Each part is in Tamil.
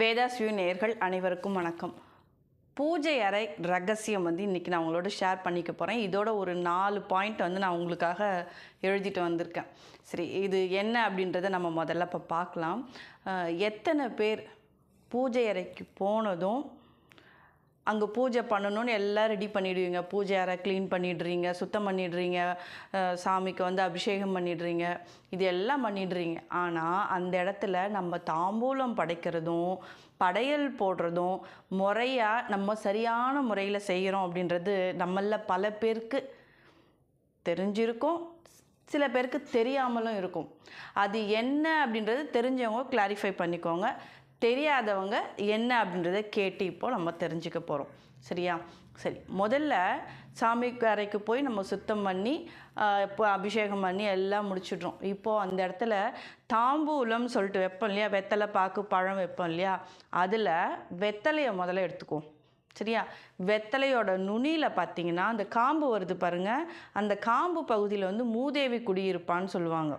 வேதாஸ்வியூ நேர்கள் அனைவருக்கும் வணக்கம். பூஜை அறை ரகசியம் வந்து இன்றைக்கி நான் உங்களோட ஷேர் பண்ணிக்க போகிறேன் இதோட ஒரு நாலு பாயிண்ட் வந்து நான் உங்களுக்காக எழுதிட்டு வந்திருக்கேன். சரி இது என்ன அப்படின்றத நம்ம முதல்ல இப்போ பார்க்கலாம். எத்தனை பேர் பூஜை அறைக்கு போனதும் அங்கே பூஜை பண்ணணும்னு எல்லாம் ரெடி பண்ணிடுவீங்க. பூஜை அறை க்ளீன் பண்ணிடுறீங்க சுத்தம் பண்ணிடுறீங்க சாமிக்கு வந்து அபிஷேகம் பண்ணிடுறீங்க. இது எல்லாம் பண்ணிடுறீங்க. ஆனால் அந்த இடத்துல நம்ம தாம்பூலம் படைக்கிறதும் படையல் போடுறதும் முறையாக நம்ம சரியான முறையில் செய்கிறோம் அப்படின்றது நம்மள பல பேருக்கு தெரிஞ்சிருக்கும். சில பேருக்கு தெரியாமலும் இருக்கும். அது என்ன அப்படின்றது தெரிஞ்சவங்க கிளாரிஃபை பண்ணிக்கோங்க. தெரியாதவங்க என்ன அப்படின்றத கேட்டு இப்போது நம்ம தெரிஞ்சுக்க போகிறோம் சரியா? சரி. முதல்ல சாமி அறைக்கு போய் நம்ம சுத்தம் பண்ணி இப்போ அபிஷேகம் பண்ணி எல்லாம் முடிச்சிடுறோம். இப்போது அந்த இடத்துல தாம்பூலம் சொல்லிட்டு வைப்போம் இல்லையா? வெத்தலை பாக்கு பழம் வைப்போம் இல்லையா? அதில் வெத்தலையை முதல்ல எடுத்துக்குவோம். சரியா? வெத்தலையோட நுனியில் பார்த்தீங்கன்னா அந்த காம்பு வருது பாருங்கள் அந்த காம்பு பகுதியில் வந்து மூதேவி குடியிருப்பான்னு சொல்லுவாங்க.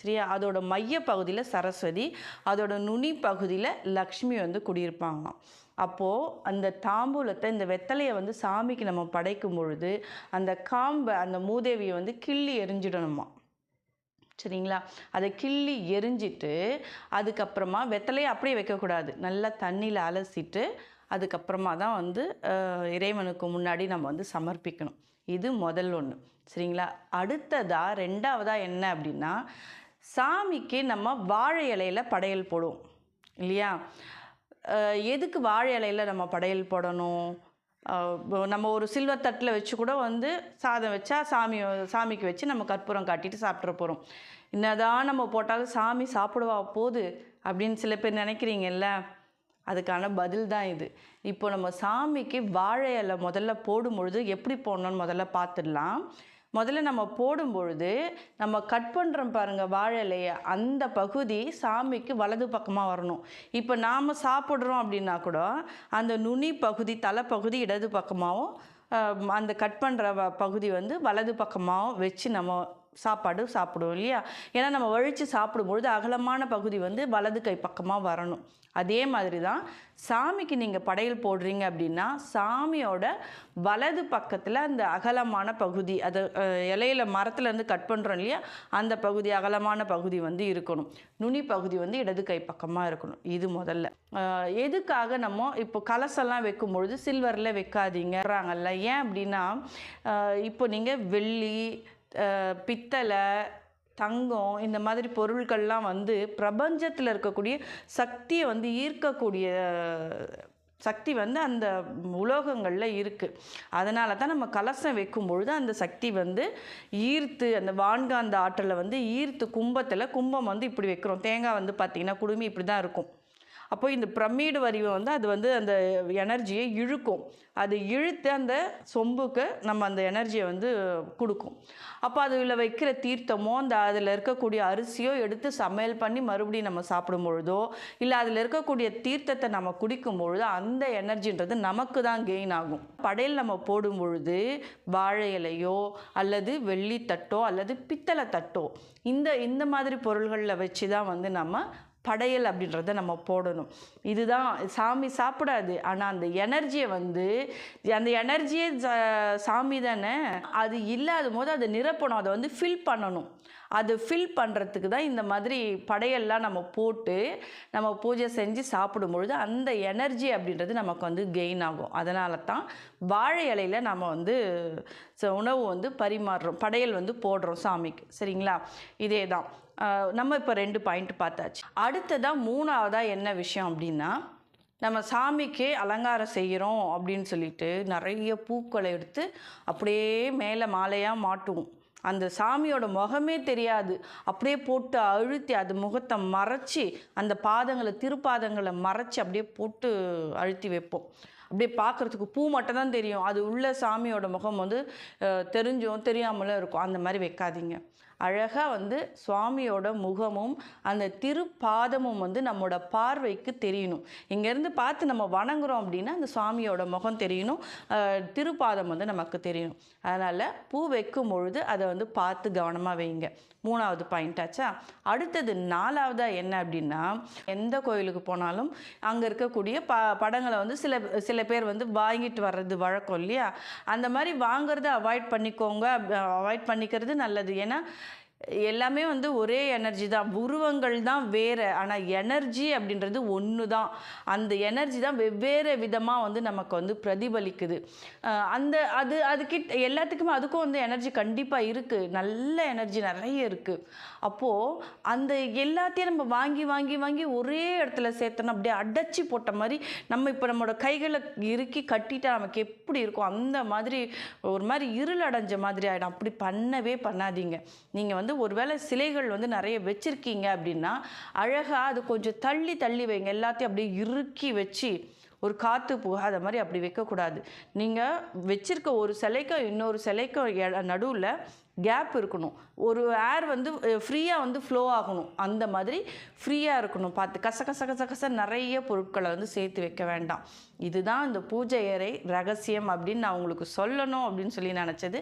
சரியா? அதோட மைய பகுதியில் சரஸ்வதி அதோட நுனி பகுதியில் லக்ஷ்மி வந்து குடியிருப்பாங்களாம் அப்போது அந்த தாம்பூலத்தை இந்த வெத்தலையை வந்து சாமிக்கு நம்ம படைக்கும் பொழுது அந்த காம்பை அந்த மூதேவியை வந்து கிள்ளி எரிஞ்சிடணுமா? சரிங்களா? அதை கிள்ளி எரிஞ்சிட்டு அதுக்கப்புறமா வெத்தலையை அப்படியே வைக்கக்கூடாது. நல்லா தண்ணியில் அலசிட்டு அதுக்கப்புறமா தான் வந்து இறைவனுக்கு முன்னாடி நம்ம வந்து சமர்ப்பிக்கணும். இது முதல் ஒன்று சரிங்களா? அடுத்ததாக ரெண்டாவதாக என்ன அப்படின்னா சாமிக்கு நம்ம வாழை இலையில படையல் போடுவோம் இல்லையா? எதுக்கு வாழை இலையில் நம்ம படையல் போடணும்? நம்ம ஒரு சில்வர் தட்டில் வச்சு கூட வந்து சாதம் வச்சா சாமி சாமிக்கு வச்சு நம்ம கற்பூரம் காட்டிட்டு சாப்பிட்ற போகிறோம் என்னதான் நம்ம போட்டாலும் சாமி சாப்பிடுவா போகுது அப்படின்னு சில பேர் நினைக்கிறீங்கல்ல? அதுக்கான பதில் தான் இது. இப்போ நம்ம சாமிக்கு வாழை இலை முதல்ல போடும் பொழுது எப்படி போடணும்னு முதல்ல பார்த்துடலாம். முதல்ல நம்ம போடும் பொழுது நம்ம கட் பண்ணுறோம் பாருங்கள் வாழை இலையை. அந்த பகுதி சாமிக்கு வலது பக்கமாக வரணும். இப்போ நாம் சாப்பிட்றோம் அப்படின்னா கூட அந்த நுனி பகுதி தலைப்பகுதி இடது பக்கமாகவும் அந்த கட் பண்ணுற வ பகுதி வந்து வலது பக்கமாகவும் வச்சு நம்ம சாப்பாடு சாப்பிடுவோம் இல்லையா? ஏன்னா நம்ம வழித்து சாப்பிடும்பொழுது அகலமான பகுதி வந்து வலது கை பக்கமாக வரணும். அதே மாதிரி தான் சாமிக்கு நீங்கள் படையல் போடுறீங்க அப்படின்னா சாமியோட வலது பக்கத்தில் அந்த அகலமான பகுதி அது அஹ், இலையில மரத்துலேருந்து கட் பண்ணுறோம் இல்லையா? அந்த பகுதி அகலமான பகுதி வந்து இருக்கணும். நுனி பகுதி வந்து இடது கை பக்கமாக இருக்கணும். இது முதல்ல. எதுக்காக நம்ம இப்போ கலசெல்லாம் வைக்கும் பொழுது சில்வரில் வைக்காதீங்கறாங்கல்ல ஏன் அப்படின்னா இப்போ நீங்கள் வெள்ளி பித்தளை தங்கம் இந்த மாதிரி பொருட்கள்லாம் வந்து பிரபஞ்சத்தில் இருக்கக்கூடிய சக்தியை வந்து ஈர்க்கக்கூடிய சக்தி வந்து அந்த உலோகங்களில் இருக்குது அதனால தான் நம்ம கலசம் வைக்கும் பொழுது அந்த சக்தி வந்து ஈர்த்து அந்த வான்காந்த ஆற்றலை வந்து ஈர்த்து கும்பத்தில் கும்பம் வந்து இப்படி வைக்கிறோம். தேங்காய் வந்து பார்த்திங்கன்னா குடுமி இப்படி தான் இருக்கும். அப்போ இந்த பிரமிடு வடிவம் வந்து அது வந்து அந்த எனர்ஜியை இழுக்கும். அது இழுத்து அந்த சொம்புக்கு நம்ம அந்த எனர்ஜியை வந்து கொடுக்கும். அப்போ அதில் வைக்கிற தீர்த்தமோ அந்த அதில் இருக்கக்கூடிய அரிசியோ எடுத்து சமையல் பண்ணி மறுபடியும் நம்ம சாப்பிடும் பொழுதோ இல்லை அதில் இருக்கக்கூடிய தீர்த்தத்தை நம்ம குடிக்கும் பொழுது அந்த எனர்ஜின்றது நமக்கு தான் கெயின் ஆகும். படையல் நம்ம போடும் பொழுது வாழை இலையோ அல்லது வெள்ளி தட்டோ அல்லது பித்தளை தட்டோ இந்த இந்த மாதிரி பொருள்களில் வச்சு தான் வந்து நம்ம படையல் அப்படின்றத நம்ம போடணும். இதுதான் சாமி சாப்பிடாது. ஆனால் அந்த எனர்ஜியை வந்து அந்த எனர்ஜியே சா- சாமி தானே? அது இல்லாத போது அதை நிரப்பணும். அதை வந்து ஃபில் பண்ணணும். அது ஃபில் பண்ணுறதுக்கு தான் இந்த மாதிரி படையெல்லாம் நம்ம போட்டு நம்ம பூஜை செஞ்சு சாப்பிடும் பொழுது அந்த எனர்ஜி அப்படின்றது நமக்கு வந்து கெயின் ஆகும். அதனால தான் வாழை இலையில நம்ம வந்து ச- உணவு வந்து பரிமாறுறோம். படையல் வந்து போடுறோம் சாமிக்கு. சரிங்களா? இதே தான் நம்ம இப்போ ரெண்டு பாயிண்ட் பார்த்தாச்சு. அடுத்ததாக மூணாவதாக என்ன விஷயம் அப்படின்னா நம்ம சாமிக்கு அலங்காரம் செய்கிறோம் அப்படின்னு சொல்லிட்டு நிறைய பூக்களை எடுத்து அப்படியே மேலே மாலையாக மாட்டுவோம். அந்த சாமியோட முகமே தெரியாது. அப்படியே போட்டு அழுத்தி அது முகத்தை மறைச்சி அந்த பாதங்களை திருப்பாதங்களை மறைச்சி அப்படியே போட்டு அழுத்தி வைப்போம். அப்படியே பார்க்குறதுக்கு பூ மட்டும் தான் தெரியும். அது உள்ள சாமியோட முகம் வந்து தெரிஞ்சும் தெரியாமலும் இருக்கும். அந்த மாதிரி வைக்காதீங்க. அழகாக வந்து சுவாமியோட முகமும் அந்த திருப்பாதமும் வந்து நம்மளோட பார்வைக்கு தெரியணும். இங்கேருந்து பார்த்து நம்ம வணங்குறோம் அப்படின்னா அந்த சுவாமியோட முகம் தெரியணும். திருப்பாதம் வந்து நமக்கு தெரியணும். அதனால் பூ வைக்கும் பொழுது அதை வந்து பார்த்து கவனமாக வைங்க. மூணாவது பாயிண்ட் ஆச்சா? அடுத்தது நாலாவதாக என்ன அப்படின்னா எந்த கோயிலுக்கு போனாலும் அங்கே இருக்கக்கூடிய ப படங்களை வந்து சில சில பேர் வந்து வாங்கிட்டு வர்றது வழக்கம் இல்லையா? அந்த மாதிரி வாங்குறத அவாய்ட் பண்ணிக்கோங்க. அவாய்ட் பண்ணிக்கிறது நல்லது. ஏன்னா எல்லாமே வந்து ஒரே எனர்ஜி தான். உருவங்கள் தான் வேறு. ஆனால் எனர்ஜி அப்படின்றது ஒன்று தான். அந்த எனர்ஜி தான் வெவ்வேறு விதமாக வந்து நமக்கு வந்து பிரதிபலிக்குது. அந்த அது அதுக்கிட்ட எல்லாத்துக்குமே அதுக்கும் வந்து எனர்ஜி கண்டிப்பாக இருக்குது நல்ல எனர்ஜி நிறைய இருக்குது அப்போது அந்த எல்லாத்தையும் நம்ம வாங்கி வாங்கி வாங்கி ஒரே இடத்துல சேர்த்தோன்னா அப்படியே அடைச்சி போட்ட மாதிரி நம்ம இப்போ நம்மளோட கைகளை இறுக்கி கட்டிட்டா நமக்கு எப்படி இருக்கும்? அந்த மாதிரி ஒரு மாதிரி இருள் அடைஞ்ச மாதிரி ஆகிடும் அப்படி பண்ணவே பண்ணாதீங்க. நீங்கள் வந்து ஒருவேளை சிலைகள் வந்து நிறைய வச்சுருக்கீங்க அப்படின்னா அழகாக அது கொஞ்சம் தள்ளி தள்ளி வைங்க. எல்லாத்தையும் அப்படியே இறுக்கி வச்சு ஒரு காற்று போகாத மாதிரி அப்படி வைக்கக்கூடாது. நீங்கள் வச்சுருக்க ஒரு சிலைக்கும் இன்னொரு சிலைக்கும் நடுவில் கேப் இருக்கணும். ஒரு ஏர் வந்து ஃப்ரீயாக வந்து ஃப்ளோ ஆகணும். அந்த மாதிரி ஃப்ரீயாக இருக்கணும். பார்த்து கச கச கச கச நிறைய பொருட்களை வந்து சேர்த்து வைக்க வேண்டாம். இதுதான் இந்த பூஜை அறை ரகசியம் அப்படின்னு நான் உங்களுக்கு சொல்லணும் அப்படின்னு சொல்லி நினச்சது.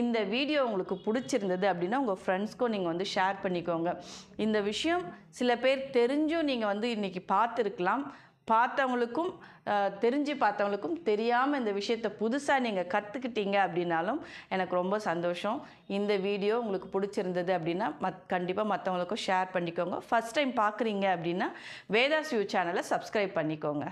இந்த வீடியோ உங்களுக்கு பிடிச்சிருந்தது அப்படின்னா உங்கள் ஃப்ரெண்ட்ஸ்க்கும் நீங்கள் வந்து ஷேர் பண்ணிக்கோங்க. இந்த விஷயம் சில பேர் தெரிஞ்சும் நீங்கள் வந்து இன்றைக்கி பார்த்துருக்கலாம். பார்த்தவங்களுக்கும் தெரிஞ்சு பார்த்தவங்களுக்கும் தெரியாமல் இந்த விஷயத்தை புதுசாக நீங்கள் கற்றுக்கிட்டீங்க அப்படின்னாலும் எனக்கு ரொம்ப சந்தோஷம். இந்த வீடியோ உங்களுக்கு பிடிச்சிருந்தது அப்படின்னா மத் கண்டிப்பாக மற்றவங்களுக்கும் ஷேர் பண்ணிக்கோங்க. ஃபஸ்ட் டைம் பார்க்குறீங்க அப்படின்னா வேதாஸ் வியூ சேனலை சப்ஸ்கிரைப் பண்ணிக்கோங்க.